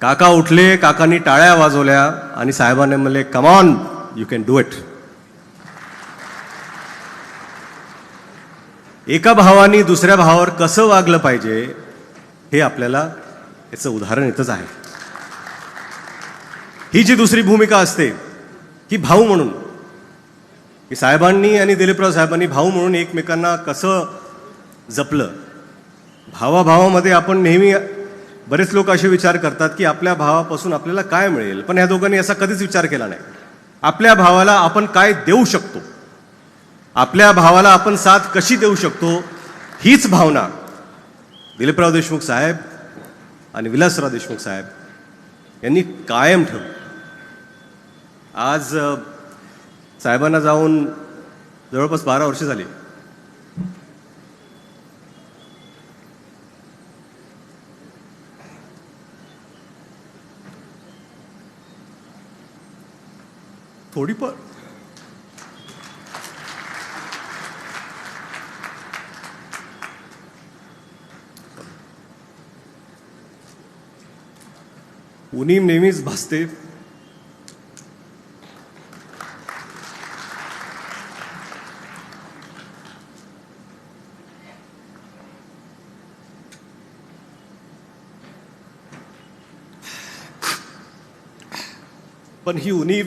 काका उठले काकांनी टाळ्या वाजवल्या आणि साहेबांनी म्हणले come on you can do it एका भावानी दुसऱ्या भावावर कसं वागलं पाहिजे हे आपल्याला याचं उदाहरण येतच आहे. ही जी दुसरी भूमिका असते की भाऊ म्हणून. की साहेबांनी आणि दिलीपराव साहेबांनी भाऊ म्हणून एकमेकांना कसं जपलं भावाभावामध्ये आपण नेहमी बरेच लोक असे विचार करतात की आपल्या भावापासून आपल्याला काय मिळेल? पण ह्या दोघांनी असा कधीच विचार केला नाही. आपल्या भावाला आपण काय देऊ शकतो? आपल्या भावाला आपण साथ कशी देऊ शकतो? हीच भावना दिलीपराव देशमुख साहेब आणि विलासराव देशमुख साहेब यांनी कायम ठेवली. आज साहेबांना जाऊन जवळपास बारा वर्ष झाली. थोडी पण उनीम नेहमीच भासते. पण ही उणीव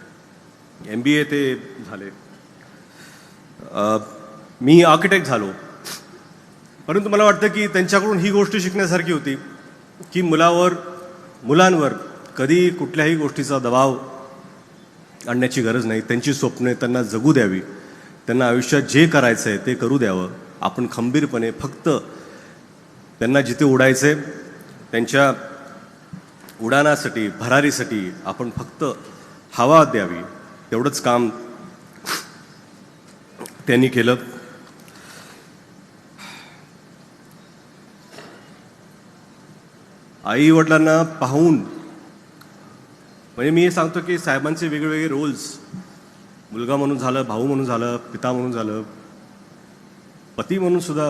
एम बी ए ते झाले. मी आर्किटेक्ट झालो. परंतु मला वाटतं की त्यांच्याकडून ही गोष्ट शिकण्यासारखी होती की मुलावर मुलांवर कधी कुठल्याही गोष्टीचा दबाव आणण्याची गरज नाही. त्यांची स्वप्ने त्यांना जगू द्यावी. त्यांना आयुष्यात जे करायचं आहे ते करू द्यावं. आपण खंबीरपणे फक्त त्यांना जिथे उडायचं आहे त्यांच्या उडाणासाठी भरारीसाठी आपण फक्त हवा द्यावी. तेवढंच काम त्यांनी केलं आई वडिलांना पाहून म्हणजे मी हे सांगतो की साहेबांचे वेगवेगळे रोल्स मुलगा म्हणून झालं भाऊ म्हणून झालं पिता म्हणून झालं पती म्हणून सुद्धा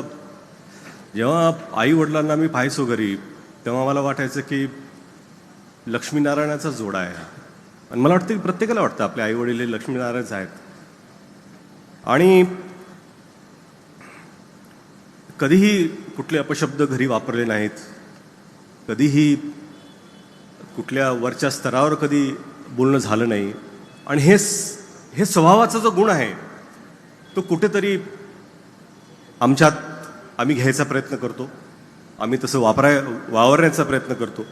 जेव्हा आई वडिलांना मी पाहायचो घरी तेव्हा मला वाटायचं की लक्ष्मीनारायणाचा जोडा आहे हा. आणि मला वाटतं की प्रत्येकाला वाटतं आपले आई वडील हे लक्ष्मीनारायणच आहेत. आणि कधीही कुठले अपशब्द घरी वापरले नाहीत. कधीही कुठल्या वरच्या स्तरावर कधी बोलणं झालं नाही. आणि हे हे स्वभावाचा जो गुण आहे तो कुठेतरी आमच्यात आम्ही घ्यायचा प्रयत्न करतो. आम्ही तसं वापराय वावरण्याचा प्रयत्न करतो.